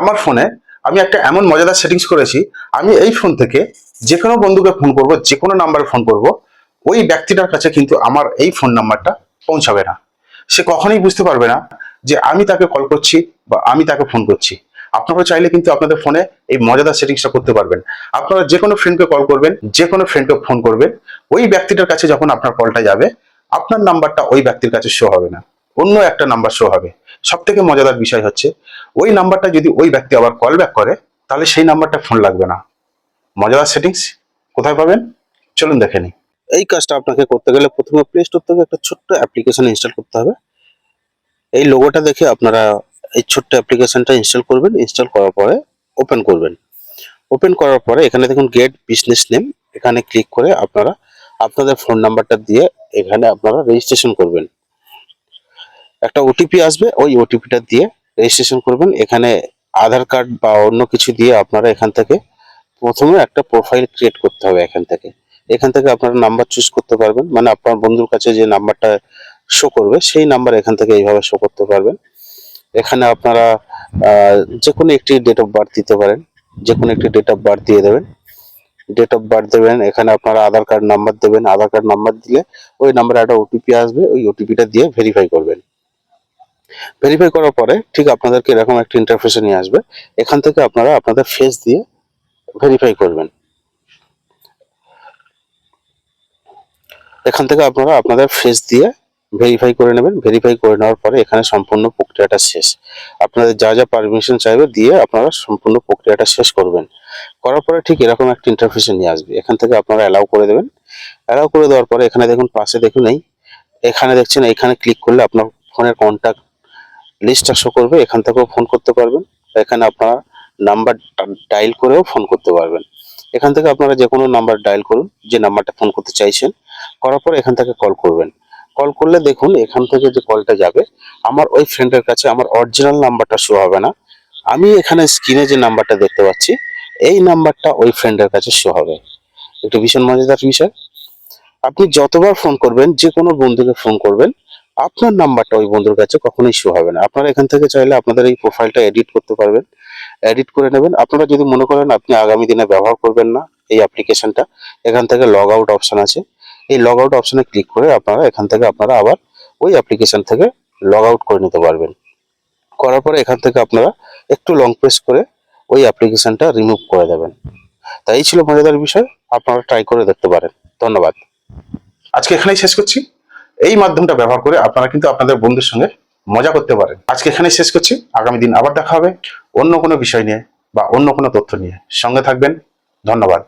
আমার ফোনে আমি একটা এমন মজাদার সেটিংস করেছি, আমি এই ফোন থেকে যে কোনো বন্ধুকে ফোন করব যে কোনো নাম্বারে ফোন করব, ওই ব্যক্তিটার কাছে কিন্তু আমার এই ফোন নাম্বারটা পৌঁছাবে না। সে কখনোই বুঝতে পারবে না যে আমি তাকে কল করছি বা আমি তাকে ফোন করছি। আপনারা চাইলে কিন্তু আপনাদের ফোনে এই মজাদার সেটিংসটা করতে পারবেন। আপনারা যে কোনো ফ্রেন্ডকে কল করবেন যে কোনো ফ্রেন্ডকে ফোন করবেন, ওই ব্যক্তিটার কাছে যখন আপনার কলটা যাবে, আপনার নাম্বারটা ওই ব্যক্তির কাছে শো হবে না। অন্য একটা নাম্বার শো হবে। সব থেকে মজাদার বিষয় হচ্ছে, ওই নাম্বারটা যদি ওই ব্যক্তি আবার কল ব্যাক করে, তাহলে সেই নাম্বারটা ফোন লাগবে না। মজাদার সেটিংস কোথায় পাবেন? চলুন দেখে নিই। এই কাজটা আপনাকে করতে গেলে প্রথমে প্লে স্টোর থেকে একটা ছোট্ট অ্যাপ্লিকেশন ইনস্টল করতে হবে। এই লোগোটা দেখে আপনারা এই ছোট্ট অ্যাপ্লিকেশনটা ইনস্টল করবেন। ইনস্টল করার পরে ওপেন করবেন। ওপেন করার পরে এখানে দেখুন গেট বিজনেস নেম এখানে ক্লিক করে আপনারা আপনাদের ফোন নাম্বারটা দিয়ে এখানে আপনারা রেজিস্ট্রেশন করবেন। একটা ওটিপি আসবে, ওই ওটিপিটা দিয়ে রেজিস্ট্রেশন করবেন। এখানে আধার কার্ড বা অন্য কিছু দিয়ে আপনারা এখান থেকে প্রথমে একটা প্রোফাইল ক্রিয়েট করতে হবে এখান থেকে। এখান থেকে আপনারা নাম্বার চুজ করতে পারবেন। মানে আপনার বন্ধুর কাছে যে নাম্বারটা শো করবে, সেই নাম্বার এখান থেকে এইভাবে শো করতে পারবেন। এখানে আপনারা যে কোনো একটি ডেট অফ বার্থ দিতে পারেন যে কোনো একটি ডেট অফ বার্থ দিয়ে দেবেন। ডেট অফ বার্থ দেবেন, এখানে আপনারা আধার কার্ড নাম্বার দেবেন। আধার কার্ড নাম্বার দিলে ওই নাম্বারে একটা ওটিপি আসবে, ওই ওটিপিটা দিয়ে ভেরিফাই করবেন। ভেরিফাই করার পরে ঠিক আপনাদেরকে এরকম একটা ইন্টারফেসে নিয়ে আসবে। এখান থেকে আপনারা আপনাদের ফেস দিয়ে ভেরিফাই করবেন। এখান থেকে আপনারা আপনাদের ফেস দিয়ে ভেরিফাই করে নেবেন। ভেরিফাই করে নেওয়ার পরে এখানে সম্পূর্ণ প্রক্রিয়াটা শেষ। আপনাদের যা যা পারমিশন চাইবে দিয়ে আপনারা সম্পূর্ণ প্রক্রিয়াটা শেষ করবেন। করার পরে ঠিক এরকম একটা ইন্টারফেসে নিয়ে আসবে। এখান থেকে আপনারা অ্যালাউ করে দেবেন। অ্যালাউ করে দেওয়ার পরে এখানে দেখুন, পাশে দেখুন, এই এখানে দেখছেন এখানে ক্লিক করলে আপনার ফোনের কন্ট্যাক্ট লিস্টটা শো করবে, এখান থেকেও ফোন করতে পারবেন এখানে আপনারা নাম্বার ডায়াল করেও ফোন করতে পারবেন। এখান থেকে আপনারা যে কোনো নাম্বার ডায়াল করুন, যে নাম্বারটা ফোন করতে চাইছেন, করার পর এখান থেকে কল করবেন। কল করলে দেখুন, এখান থেকে যে কলটা যাবে, আমার ওই ফ্রেন্ডের কাছে আমার অরিজিনাল নাম্বারটা শো হবে না। আমি এখানে স্ক্রিনে যে নাম্বারটা দেখতে পাচ্ছি, এই নাম্বারটা ওই ফ্রেন্ডের কাছে শো হবে। একটু ভীষণ মজাদার বিষয়। আপনি যতবার ফোন করবেন যে কোনো বন্ধুকে ফোন করবেন আপনার নাম্বারটা ওই বন্ধুর কাছে কখনোই শো হবে না। আপনারা এখান থেকে চাইলে আপনাদের এই প্রোফাইলটা এডিট করতে পারবেন। এডিট করে নেবেন। আপনারা যদি মনে করেন আপনি আগামী দিনে ব্যবহার করবেন না এই অ্যাপ্লিকেশনটা এখান থেকে লগ আউট অপশান আছে। এই লগ আউট অপশানে ক্লিক করে আপনারা এখান থেকে আপনারা আবার ওই অ্যাপ্লিকেশন থেকে লগ আউট করে নিতে পারবেন। করার পরে এখান থেকে আপনারা একটু লং প্রেস করে ওই অ্যাপ্লিকেশনটা রিমুভ করে দেবেন। তাই ছিল মজাদার বিষয়। আপনারা ট্রাই করে দেখতে পারেন। ধন্যবাদ। আজকে এখানেই শেষ করছি। এই মাধ্যমটা ব্যবহার করে আপনারা কিন্তু আপনাদের বন্ধুর সঙ্গে মজা করতে পারেন। আজকে এখানে শেষ করছি। আগামী দিন আবার দেখা হবে অন্য কোনো বিষয় নিয়ে বা অন্য কোনো তথ্য নিয়ে। সঙ্গে থাকবেন। ধন্যবাদ।